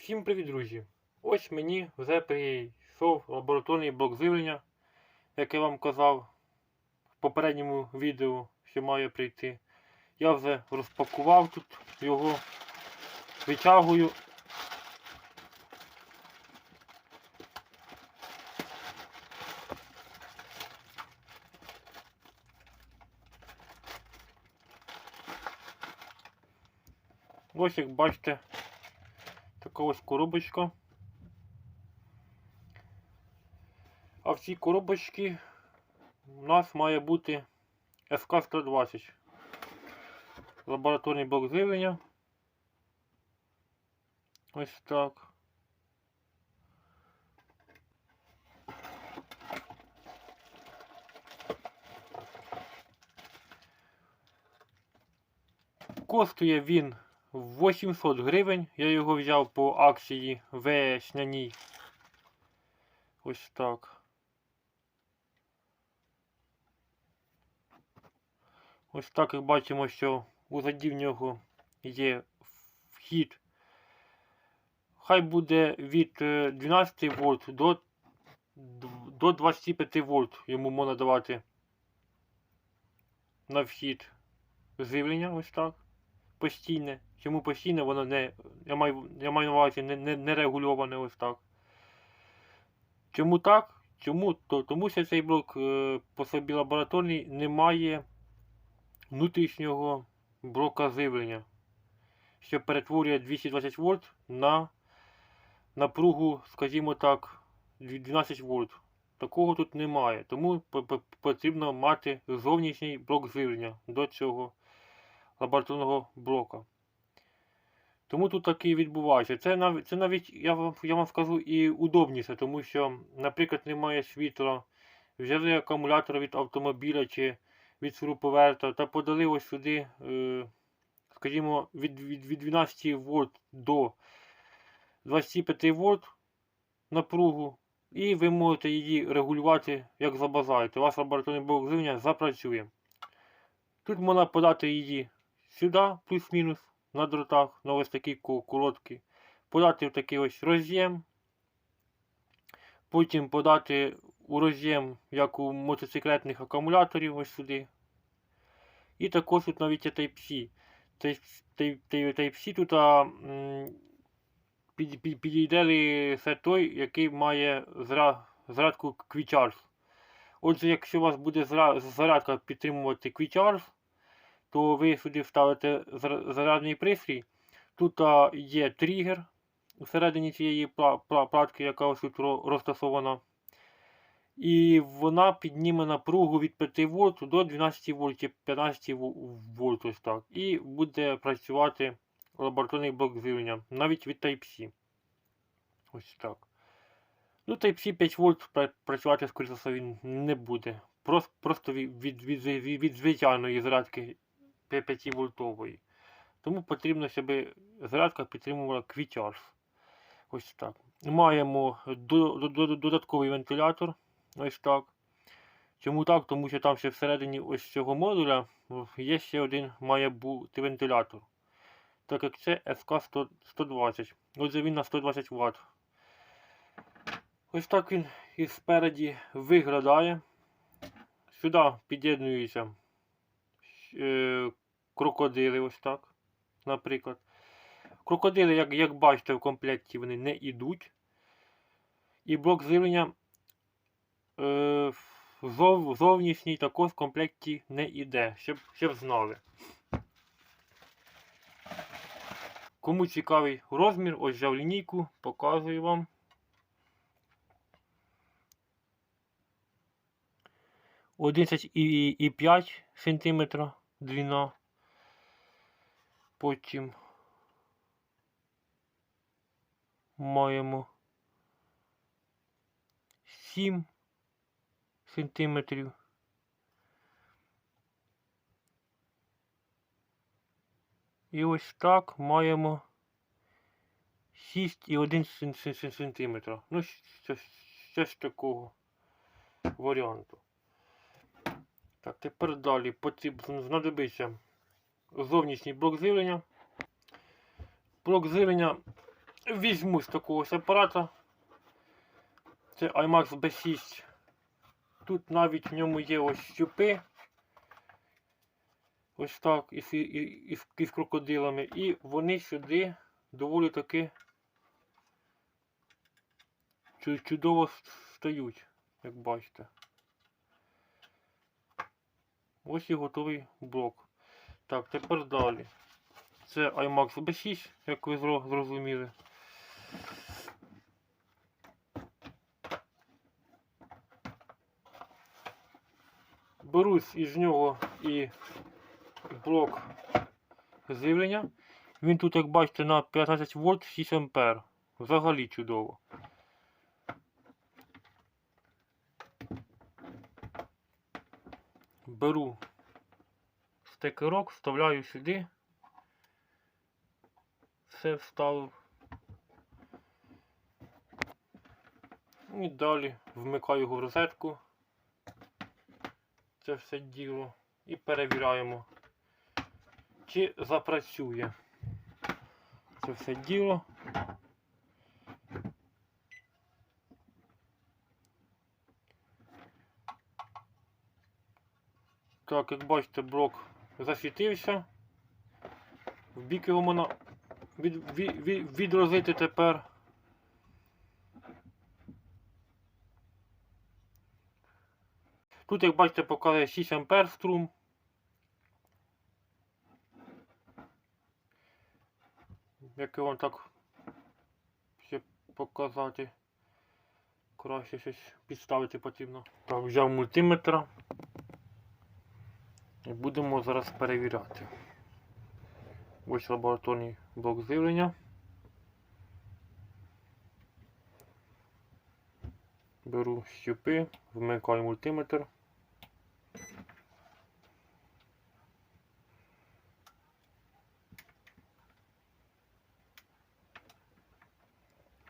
Всім привіт, друзі! Ось мені вже прийшов лабораторний блок живлення, як я вам казав в попередньому відео, що має прийти. Я вже розпакував тут його, витягую. Ось як бачите, ось коробочка. А в цій коробочці у нас має бути СК-120. Лабораторний блок живлення. Ось так. Коштує він 800 гривень. Я його взяв по акції весняній. Ось так. Ось так як бачимо, що у заді в нього є вхід. Хай буде від е, 12 вольт до, до 25 вольт йому можна давати на вхід живлення, ось так. Постійне. Чому постійне, воно не. Я маю, я маю на увазі не, не, не регульоване ось так. Чому так? Чому? То, тому що цей блок е, по собі лабораторний не має внутрішнього блока живлення, що перетворює 220 вольт на напругу, скажімо так, 12 вольт. Такого тут немає. Тому по- по- потрібно мати зовнішній блок живлення до цього лабораторного блока. Тому тут таке відбувається. Це навіть, це навіть я, вам, я вам скажу і удобніше, тому що, наприклад, немає світла, взяли акумулятор від автомобіля чи від шуруповерта та подали ось сюди, е, скажімо, від, від, від 12 вольт до 25 вольт напругу, і ви можете її регулювати як забажаєте. Ваш лабораторний блок живлення запрацює. Тут можна подати її сюди, плюс-мінус, на дротах, на ось такий ко- короткий. Подати в такий ось роз'єм. Потім подати у роз'єм, як у мотоциклетних акумуляторів, ось сюди. І також тут навіть є Type-C. Type- Type- Type-C тут а, підійде лише той, який має зра, зарядку Quick Charge. Отже, якщо у вас буде зарядка підтримувати Quick Charge, то ви сюди вставите зарядний пристрій. Тут є тригер всередині цієї пла- пла- платки, яка ось тут ро- розташована. І вона підніме напругу від 5 вольт до 12 вольт, чи 15 ву- вольт ось так. І буде працювати лабораторний блок живлення, навіть від Type-C. Ось так. Ну, Type-C 5 вольт пра- працювати, скоріше він не буде. Просто, від, від, від, від звичайної зарядки 5 вольтової. Тому потрібно, щоб зарядка підтримувала Quick Ось так. Маємо до- до- до- додатковий вентилятор. Ось так. Чому так? Тому що там ще всередині ось цього модуля є ще один має бути вентилятор. Так як це СК-120. Отже він на 120 Вт. Ось так він і спереді виглядає. Сюди під'єднуються е, крокодили, ось так, наприклад. Крокодили, як, як бачите, в комплекті вони не йдуть. І блок живлення е, зов, зовнішній також в комплекті не йде, щоб, щоб знали. Кому цікавий розмір, ось взяв лінійку, показую вам. Одинадцять і, і 5 см длина. Потім маємо 7 сантиметрів. І ось так маємо 6,1 см. Ну, щось, такого варіанту. Так, тепер далі потрібно знадобиться зовнішній блок живлення. Блок живлення візьму з такого апарата. Це IMAX B6. Тут навіть в ньому є ось щупи. Ось так, із, із, із крокодилами. І вони сюди доволі таки чудово стають, як бачите. Ось і готовий блок. Так, тепер далі. Це IMAX B6, як ви зро- зрозуміли. Берусь із нього і блок живлення. Він тут, як бачите, на 15 вольт 6 ампер. Взагалі чудово. Беру стекерок, вставляю сюди. Все вставив. І далі вмикаю його в розетку. Це все діло. І перевіряємо, чи запрацює. Це все діло. Так, як бачите, блок засвітився. В бік його можна від, від, від, відрозити тепер. Тут, як бачите, показує 6 ампер струм. Як вам так ще показати? Краще щось підставити потрібно. Так, взяв мультиметра. І будемо зараз перевіряти. Ось лабораторний блок живлення. Беру щупи, вмикаю мультиметр.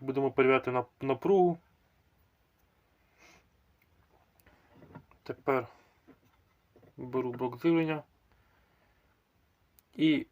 Будемо перевіряти на напругу. Тепер беру блок живлення і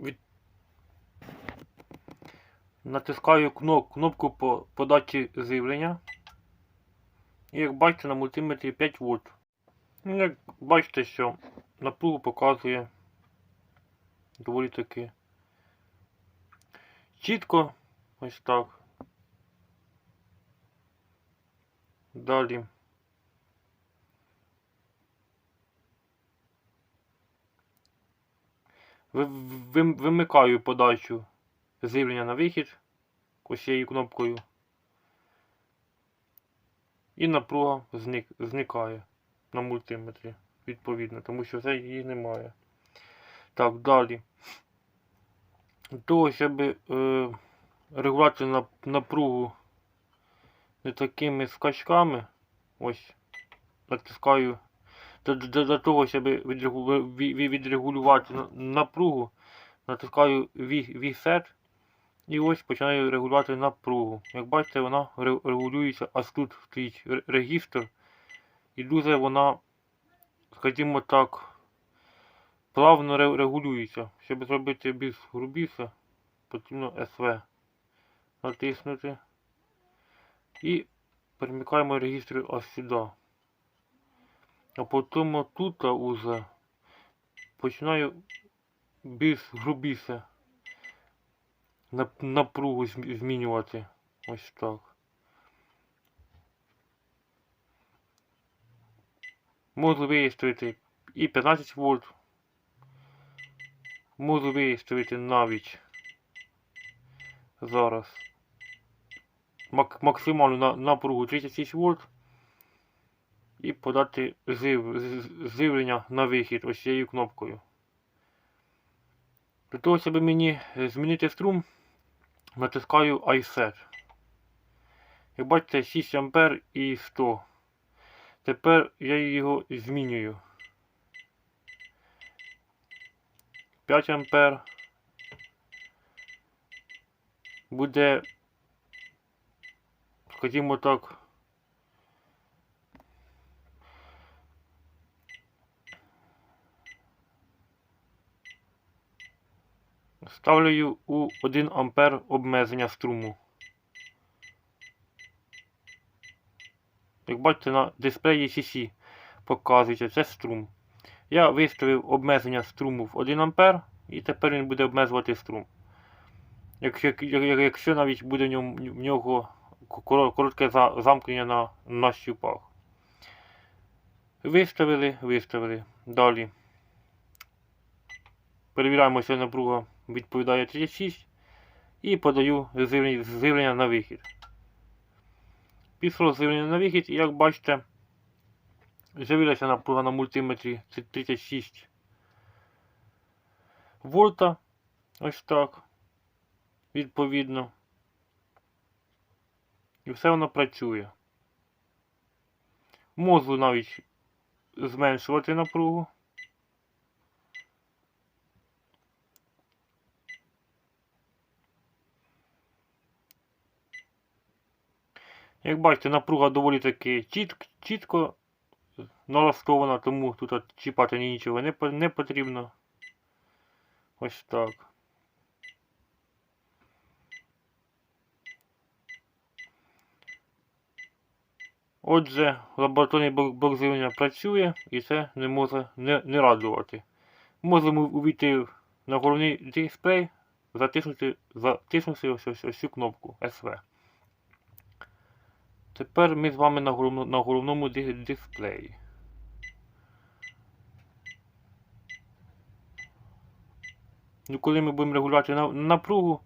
від... натискаю кноп... кнопку по подачі живлення. І як бачите на мультиметрі 5 вольт. Ну, як бачите, що напругу показує доволі таки чітко ось так. Далі. Ви- ви- Вимикаю подачу живлення на вихід ось цією кнопкою. І напруга зник, зникає на мультиметрі, відповідно, тому що вже її немає. Так, далі. Для того, щоб е, регулювати напругу не такими скачками, ось натискаю для, того, щоб відрегу- ві- ві- відрегулювати напругу, натискаю V- V-Set і ось починаю регулювати напругу. Як бачите, вона регулюється, аж тут стоїть регістр. І дуже вона, скажімо так, плавно регулюється. Щоб зробити більш грубіше, потрібно SV натиснути. І перемикаємо регістр аж сюди. А потім тут уже починаю більш грубіше напругу змінювати. Ось так. Можу виставити і 15 вольт. Можу виставити навіть зараз мак- максимальну напругу 36 вольт і подати жив, з- живлення на вихід ось цією кнопкою. Для того, щоб мені змінити струм, натискаю iSet. Як бачите, 6 ампер і 100. Тепер я його змінюю. 5 ампер. Буде, скажімо так, Ставлю у 1 ампер обмеження струму. Як бачите, на дисплеї CC показується, це струм. Я виставив обмеження струму в 1 ампер і тепер він буде обмежувати струм. Якщо, як- як- якщо навіть буде в ньому- в нього коротке замкнення на, на щупах. Виставили, виставили. Далі. Перевіряємо, що напруга відповідає 36 і подаю з'явлення на вихід. Пішло з'явлення на вихід, і як бачите, з'явилася напруга на мультиметрі 36 вольта. Ось так. Відповідно. І все воно працює. Можу навіть зменшувати напругу. Як бачите, напруга доволі таки чітко, чітко налаштована, тому тут чіпати нічого не, не потрібно. Ось так. Отже, лабораторний блок живлення працює і це не може не, не радувати. Можемо увійти на головний дисплей, затиснути, затиснути ось, ось, ось цю кнопку SV. Тепер ми з вами на, на головному дисплеї. Ну, коли ми будемо регулювати напругу,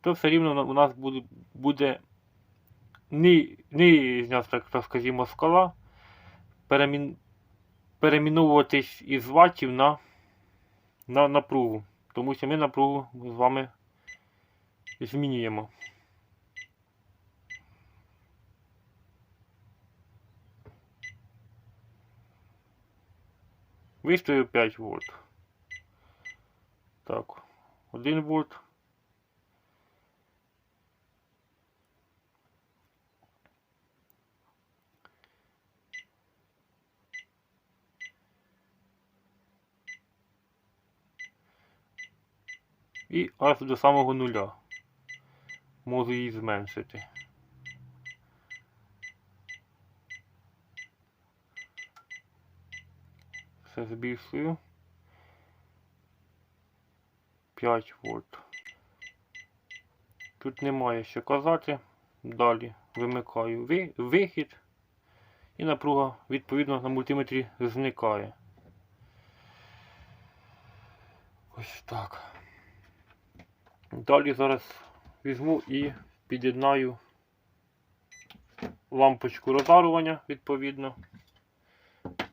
то все рівно у нас буде, буде так, так скажімо, скала перемін, переміновуватись із ватів на, на напругу. Тому що ми напругу з вами змінюємо. Виставив 5 вольт. Так, 1 вольт. І аж до самого нуля. Можу її зменшити. Все збільшую. 5 вольт. Тут немає що казати. Далі вимикаю вихід. І напруга відповідно на мультиметрі зникає. Ось так. Далі зараз візьму і під'єднаю лампочку розарування відповідно.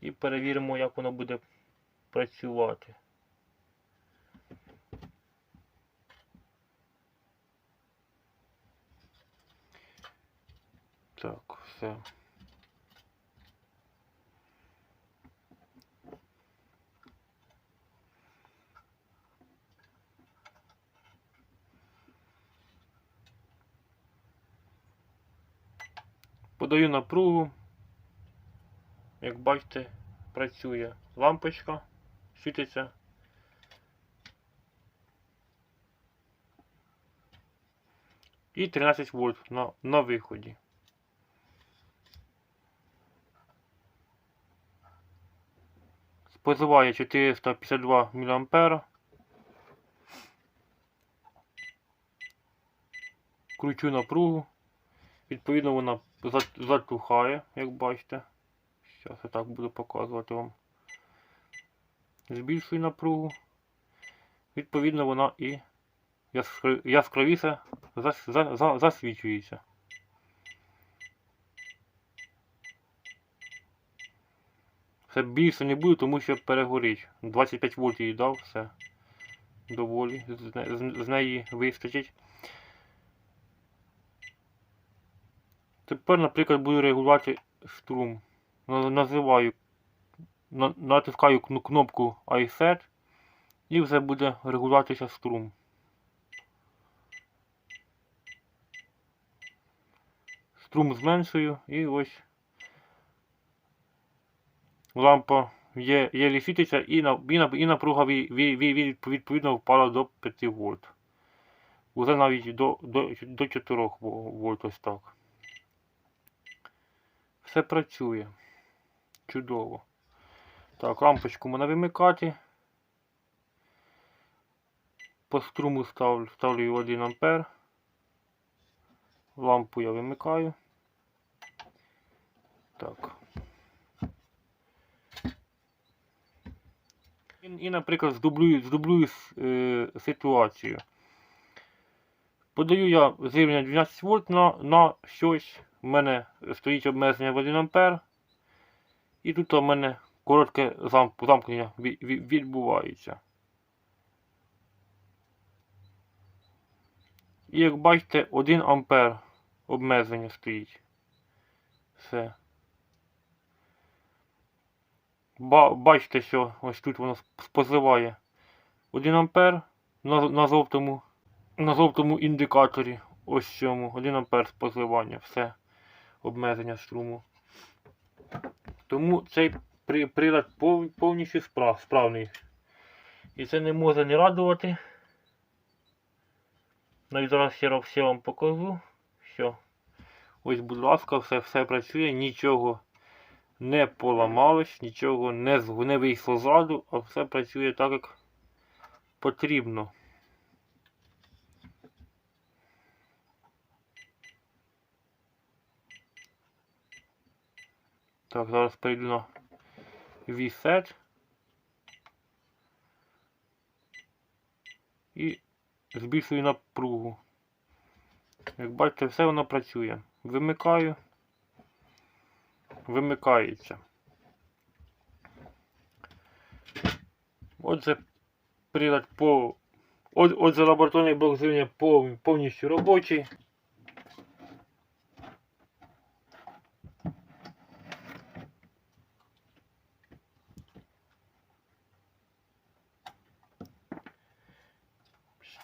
І перевіримо, як воно буде працювати. Так, все. Подаю напругу. Як бачите, працює лампочка, світиться. І 13 вольт на, на виході. Споживає 452 мА. Кручу напругу. Відповідно, вона затухає, як бачите. Зараз я так буду показувати вам. Збільшую напругу. Відповідно, вона і яскра- яскравіше зас- за- за- засвічується. Це більше не буде, тому що перегорить. 25 вольт їй дав, все. Доволі. З неї вистачить. Тепер, наприклад, буду регулювати струм. На- Називаю, натискаю кнопку iSet і вже буде регулюватися струм. Струм зменшую і ось лампа є, є світиться і, на, і, на, і напруга ві- ві- ві- ві- відповідно впала до 5 вольт. Уже навіть до, до, до 4 во- вольт ось так. Все працює. Чудово. Так, лампочку можна вимикати. По струму ставлю, ставлю 1 ампер. Лампу я вимикаю. Так. І, і наприклад, здублюю, здублюю е, ситуацію. Подаю я живлення 12 вольт на, на щось. У мене стоїть обмеження в 1 ампер. І тут у мене коротке замкнення ві- ві- відбувається. І як бачите, 1 ампер обмеження стоїть. Все. Ба бачите, що ось тут воно спозиває 1 ампер на, на жовтому на жовтому індикаторі. Ось цьому. 1 ампер спозивання. Все. Обмеження струму. Тому цей прилад повністю справ, справний. І це не може не радувати. Навіть зараз ще раз все вам покажу. Що. Ось, будь ласка, все, все працює, нічого не поламалось, нічого не, не вийшло з ладу, а все працює так, як потрібно. Так, зараз перейду на Reset. І збільшую напругу. Як бачите, все воно працює. Вимикаю. Вимикається. Отже, прилад по. Отже, лабораторний блок живлення повністю робочий.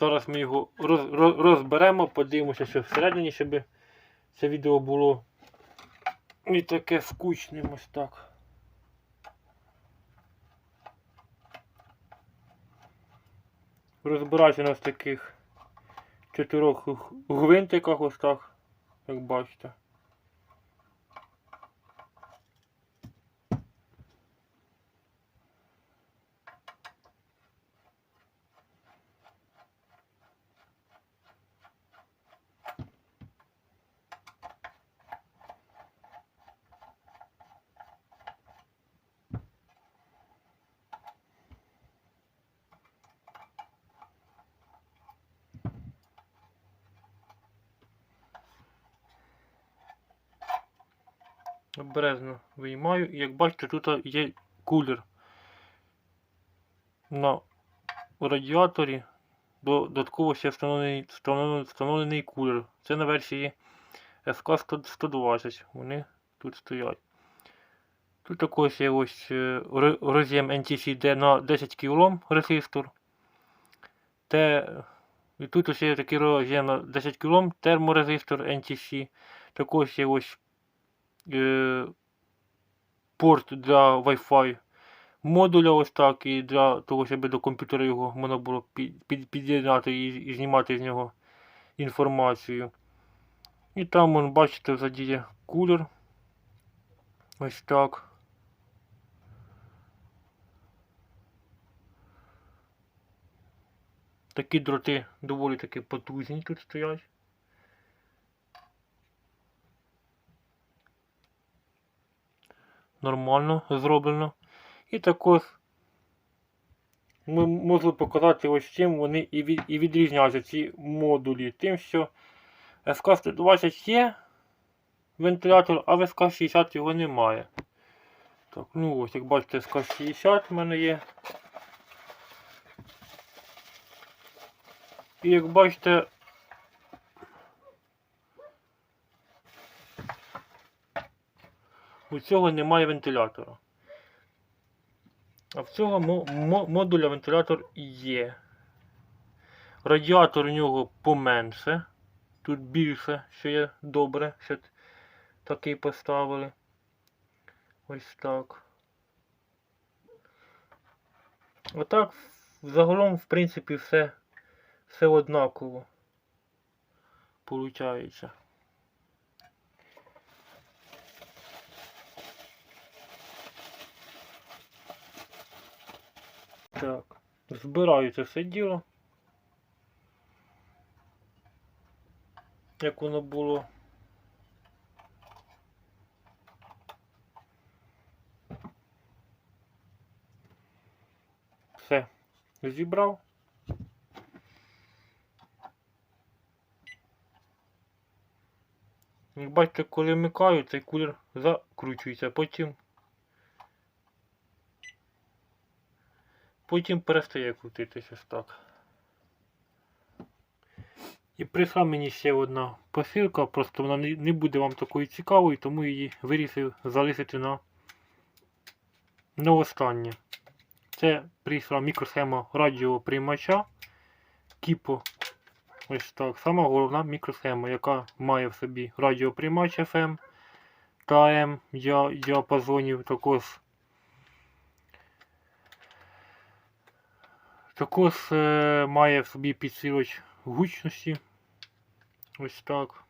Зараз ми його роз, роз- розберемо, подивимося, що всередині, щоб це відео було не таке скучним ось так. Розбирається на таких чотирьох гвинтиках ось так, як бачите. Обережно виймаю. І як бачите, тут є кулер на радіаторі. Додатково ще встановлений, встановлений, встановлений кулер. Це на версії SK120. Вони тут стоять. Тут також є ось е, роз'єм NTC-D на 10 кОм резистор. Те, і тут ось є такий роз'єм на 10 кОм терморезистор NTC. Також є ось порт для Wi-Fi модуля ось так, і для того, щоб до комп'ютера його можна було під, під, під'єднати і, і знімати з нього інформацію. І там, вон, бачите, є кулер. Ось так. Такі дроти доволі таки потужні тут стоять. Нормально зроблено. І також ми можу показати ось чим вони і, від, і відрізняються ці модулі. Тим, що СК-120 є вентилятор, а в СК-60 його немає. Так, ну ось, як бачите, СК-60 в мене є. І як бачите, у цього немає вентилятора. А в цього мо- мо- модуля вентилятор є. Радіатор у нього поменше. Тут більше, що є добре, що такий поставили. Ось так. Отак, загалом, в принципі, все, все однаково. виходить. Так, збираю це все діло. Як воно було. Все, зібрав. Як бачите, коли вмикаю, цей кулер закручується, потім. Потім перестає крутитися так. І прийшла мені ще одна посилка, просто вона не, буде вам такою цікавою, тому її вирішив залишити на, на останнє. Це прийшла мікросхема радіоприймача Кіпо. Ось так. Сама головна мікросхема, яка має в собі радіоприймач FM та AM діапазонів також. Також е, має в собі підсилювач гучності. Ось так.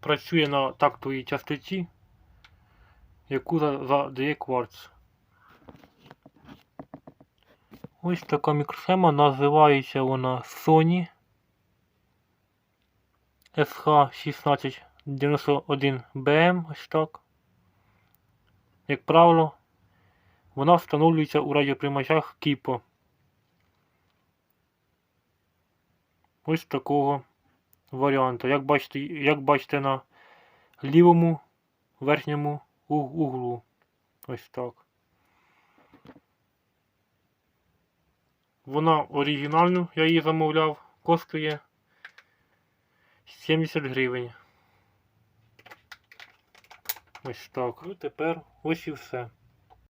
Працює на тактовій частоті, яку задає кварц. Ось така мікросхема, називається вона Sony SH1691BM, ось так. Як правило, вона встановлюється у радіоприймачах Кіпо. Ось такого варіанту. Як бачите, як бачите на лівому верхньому углу. Ось так. Вона оригінальна, я її замовляв, коштує 70 гривень. Ось так. Ну тепер ось і все.